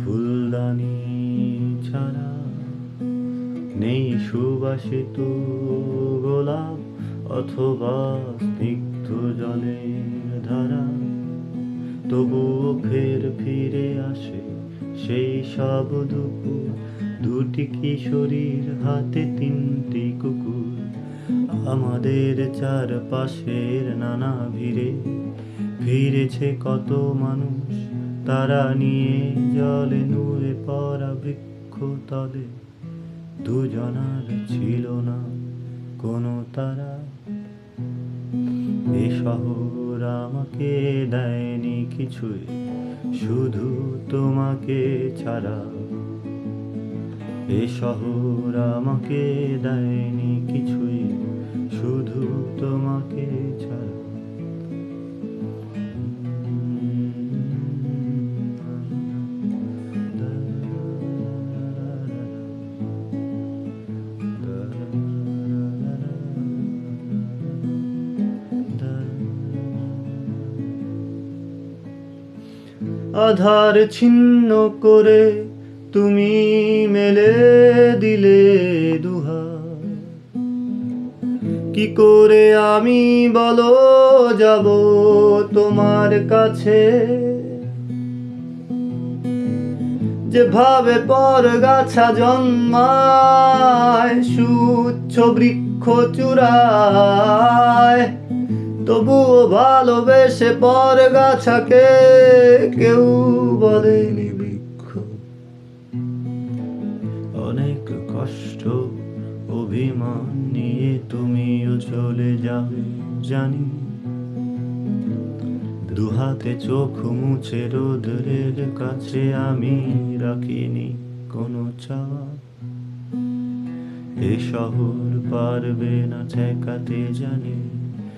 ফুলদানি ছাড়া নেই সুবাসিত গোলাপ অথবা স্নিগ্ধ জলের ধারা, তবুও ফের ফিরে আসে সেই সব দুপুর। দুটি কিশোরীর হাতে তিনটি কুকুর, আমাদের চারপাশের নানা ভিড়ে। ফিরেছে কত মানুষ, তারা নিয়ে জলে নুয়ে পড়া বৃক্ষ তলে। দুজনার ছিল না কোনো তারা। এ শহর আমাকে দেয়নি কিছুই, শুধু তোমাকে ছাড়া। এ শহর আমাকে দেয়নি কিছুই, শুধু তোমাকে ছাড়া। আধার ছিন্ন করে তুমি মেলে দিলে দুহা কি করে আমি বলো যাব তোমার কাছে? যেভাবে পর গাছা জন্মায় সুচ্ছ বৃক্ষ চূড়ায় তবুও ভালোবেসে পর গাছাকে কেউ বলেনি বৃক্ষ। অনেক কষ্ট, অভিমান নিয়ে তুমিও চলে যাবে জানি। দুহাতে চোখ মুছে রোদরের কাছে আমি রাখিনি কোনো চাওয়া। এ শহর পারবে না ঠেকাতে জানি।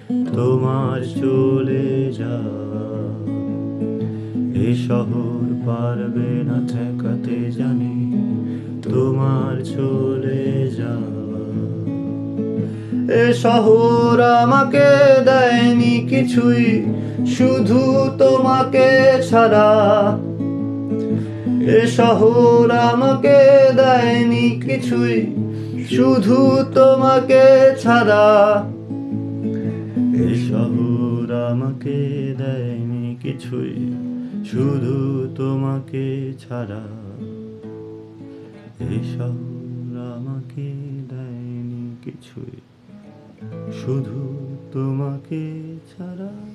তোমার চলে যা। এ শহর পারবে না ঠেকাতে জানি, তোমার চলে যা। এ শহর আমাকে দেয়নি কিছুই, শুধু তোমাকে ছাড়া। এ শহর আমাকে দেয়নি কিছুই, শুধু তোমাকে ছাড়া। শহর আমাকে দেয়নি কিছুই, শুধু তোমাকে ছাড়া। এ শহর আমাকে দেয়নি কিছুই, শুধু তোমাকে ছাড়া।